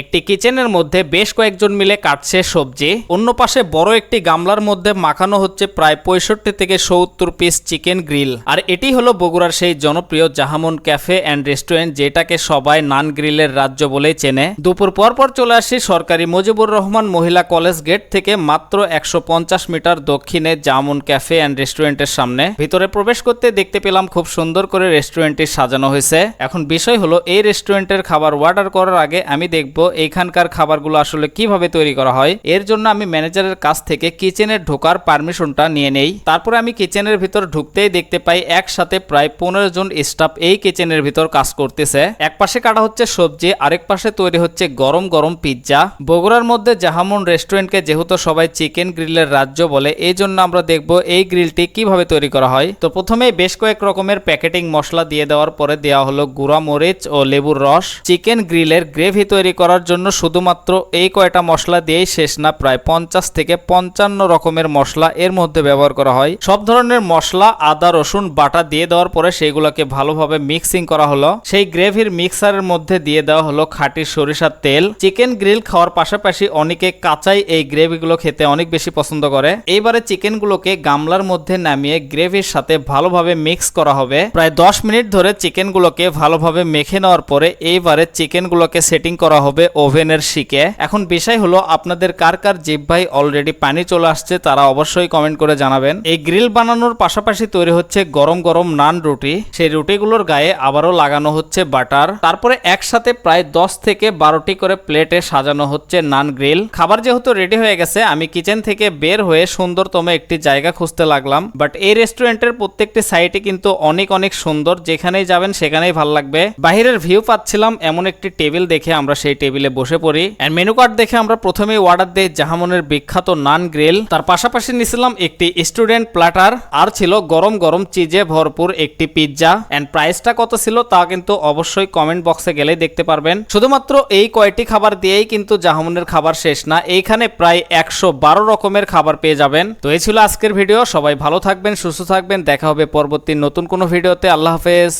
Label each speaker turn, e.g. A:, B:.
A: একটি কিচেনের মধ্যে বেশ কয়েকজন মিলে কাটছে সবজি। অন্য পাশে বড় একটি গামলার মধ্যে মাখানো হচ্ছে প্রায় পঁয়ষট্টি থেকে সত্তর পিস চিকেন গ্রিল। আর এটি হলো বগুড়ার সেই জনপ্রিয় জাহামন ক্যাফে অ্যান্ড রেস্টুরেন্ট যেটাকে সবাই নান গ্রিলের রাজ্য বলেই চেনে। দুপুর পর পর চলে আসি সরকারি মুজিবুর রহমান মহিলা কলেজ গেট থেকে মাত্র একশো পঞ্চাশ মিটার দক্ষিণে জামুন ক্যাফে অ্যান্ড রেস্টুরেন্টের সামনে। ভিতরে প্রবেশ করতে দেখতে পেলাম খুব সুন্দর করে রেস্টুরেন্টটি সাজানো হয়েছে। এখন বিষয় হলো, এই রেস্টুরেন্টের খাবার অর্ডার করার আগে আমি দেখব এইখানকার খাবারগুলো আসলে কীভাবে তৈরি করা হয়। এর জন্য আমি ম্যানেজারের কাছ থেকে কিচেনে ঢোকার পারমিশনটা নিয়ে নেই। তারপরে আমি কিচেনের ভিতর ঢুকতেই দেখতে পাই একসাথে প্রায় পনেরো জন স্টাফ এই কিচেনের ভিতর কাজ করতেছে। এক পাশে কাটা হচ্ছে সবজি, আরেক পাশে তৈরি হচ্ছে গরম গরম পিৎজা। বগুড়ার মধ্যে জাহামুন রেস্টুরেন্টকে যেহেতু সবাই চিকেন গ্রিলের রাজ্য বলে, এই জন্য আমরা দেখব এই গ্রিলটি কীভাবে তৈরি করা হয়। তো প্রথমে বেশ কয়েক রকমের প্যাকেটিং মশলা দিয়ে দেওয়ার পরে দেওয়া হলো গুঁড়া মরিচ ও লেবুর রস। চিকেন গ্রিলের গ্রেভি তৈরি করার জন্য শুধুমাত্র এই কয়টা মশলা দিয়েই শেষ না, প্রায় পঞ্চাশ থেকে পঞ্চান্ন রকমের মশলা এর মধ্যে ব্যবহার করা হয়। সব ধরনের মশলা, আদা, রসুন, বাটা দিয়ে দেওয়ার পরে সেইগুলোকে ভালোভাবে মিক্সিং করা হলো। সেই গ্রেভির মিক্সারের মধ্যে দিয়ে দেওয়া হলো খাঁটি সরিষার তেল। চিকেন গ্রিল খাওয়ার পাশাপাশি অনেকে কাঁচাই এই গ্রেভিগুলো খেতে অনেক বেশি পছন্দ করে। এইবারে চিকেনগুলোকে গামলার মধ্যে নামিয়ে গ্রেভির সাথে ভালোভাবে মিক্স করা হবে। প্রায় দশ মিনিট ধরে চিকেনগুলোকে ভালোভাবে মেখে নেওয়ার পরে এইবারে চিকেনগুলোকে সেটিং করা হবে। ওভেনের শিকে। এখন বিষয় হলো, আপনাদের কার কার জিভ অলরেডি পানি চলে আসছে, তারা অবশ্যই কমেন্ট করে জানাবেন। এই গ্রিল বানানোর পাশাপাশি তৈরি হচ্ছে গরম গরম নান রুটি। সেই রুটিগুলোর গায়ে আবারও লাগানো হচ্ছে বাটার। তারপরে একসাথে প্রায় দশ থেকে বারোটি করে প্লেটে সাজানো হচ্ছে নান গ্রিল। খাবার যেহেতু রেডি হয়ে গেছে, আমি কিচেন থেকে বের হয়ে সুন্দরতম একটি জায়গা খুঁজতে লাগলাম। বাট এই রেস্টুরেন্টের প্রত্যেকটি সাইটে কিন্তু অনেক অনেক সুন্দর। যেখানেই যাবেন, সেখানেই ভালো লাগবে। বাহিরের ভিউ পাচ্ছিলাম এমন একটি টেবিল দেখে আমরা সেই টেবিলে বসে পড়ি। এন্ড মেনু কার্ড দেখে আমরা প্রথমেই অর্ডার দেই জাহামনের বিখ্যাত নান গ্রিল তার পাশাপাশি নিছিলাম একটি স্টুডেন্ট প্ল্যাটার আর ছিল গরম গরম চিজে ভরপুর একটি পিৎজা এন্ড প্রাইসটা কত ছিল তা কিন্তু অবশ্যই কমেন্ট বক্সে গেলেই দেখতে পারবেন। শুধুমাত্র এই কয়টি খাবার দিয়েই কিন্তু জাহামনের খাবার শেষ না, এইখানে প্রায় একশো বারো রকমের খাবার পেয়ে যাবেন। তো এই ছিল আজকের ভিডিও সবাই ভালো থাকবেন, সুস্থ থাকবেন। দেখা হবে পরবর্তী নতুন কোনো ভিডিওতে আল্লাহ হাফেজ।